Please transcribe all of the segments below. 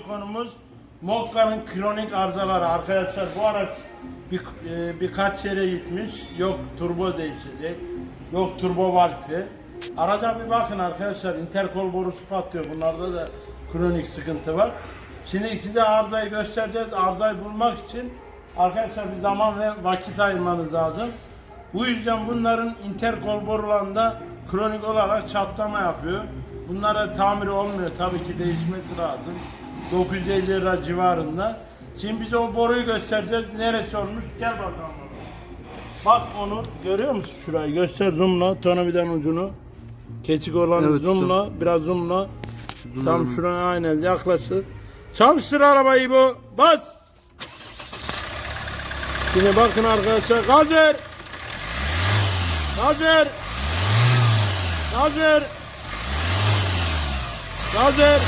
konumuz Mokka'nın kronik arızaları. Arkadaşlar bu araç bir, e, birkaç yere gitmiş. Yok turbo değişecek. Yok turbo valfi. Araca bir bakın arkadaşlar. Interkol borusu patlıyor. Bunlarda da kronik sıkıntı var. Şimdi size arızayı göstereceğiz. Arızayı bulmak için arkadaşlar bir zaman ve vakit ayırmanız lazım. Bu yüzden bunların interkol borularında kronik olarak çatlama yapıyor. Bunlara tamiri olmuyor tabii ki değişmesi lazım. 950 lira civarında. Şimdi biz o boruyu göstereceğiz. Neresi olmuş? Gel bakalım. Bak onu görüyor musun şurayı? Göster zoomla tornavidanın ucunu. Kesik olan Evet, zoomla, biraz zoomla. Tam şuraya aynen yaklaşır. Çalıştır arabayı bu. Bas. Şimdi bakın arkadaşlar gaz ver. Gaz ver. Gaz ver. Gaz ver.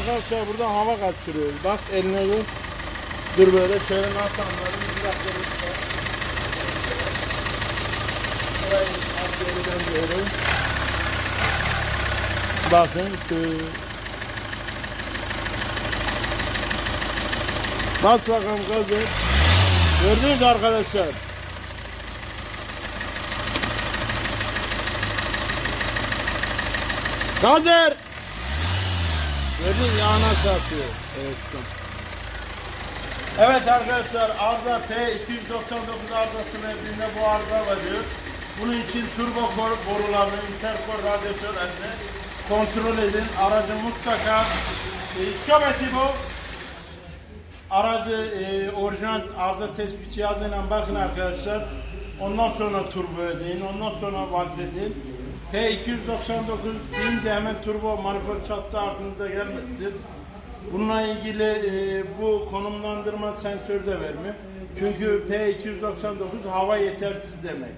Arkadaşlar burada hava kaçırıyor. Bak eline dur. Dur böyle şöyle nasıl anlarım. Bir dakika lütfen. Şurayı az geri döndürüyorum. Bakın şu. Bas bakalım ver. Gördünüz arkadaşlar. Gaz ver. Gördün yağına çarpıyor. Evet son. Evet arkadaşlar arıza P299 arızası nezdinde bu arıza varıyor. Bunun için turbo kor borularını, interkol radyatörlerini kontrol edin. Aracı mutlaka e, şöbeti bu. Aracı e, orijinal arıza tespit cihazıyla bakın arkadaşlar. Ondan sonra turbo ödeyin, ondan sonra valf edin. P299 deyince hemen turbo manifold çattığı aklınıza gelmesin. Bununla ilgili e, bu konumlandırma sensörü de vermiyor. Çünkü P299 hava yetersiz demek.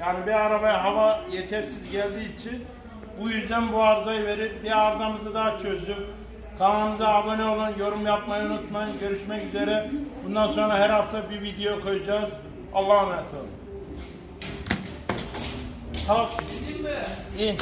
Yani bir arabaya hava yetersiz geldiği için bu yüzden bu arızayı verir. Bir arızamızı daha çözdük. Kanalımıza abone olun, yorum yapmayı unutmayın. Görüşmek üzere. Bundan sonra her hafta bir video koyacağız. Allah'a emanet olun. Kalk. E.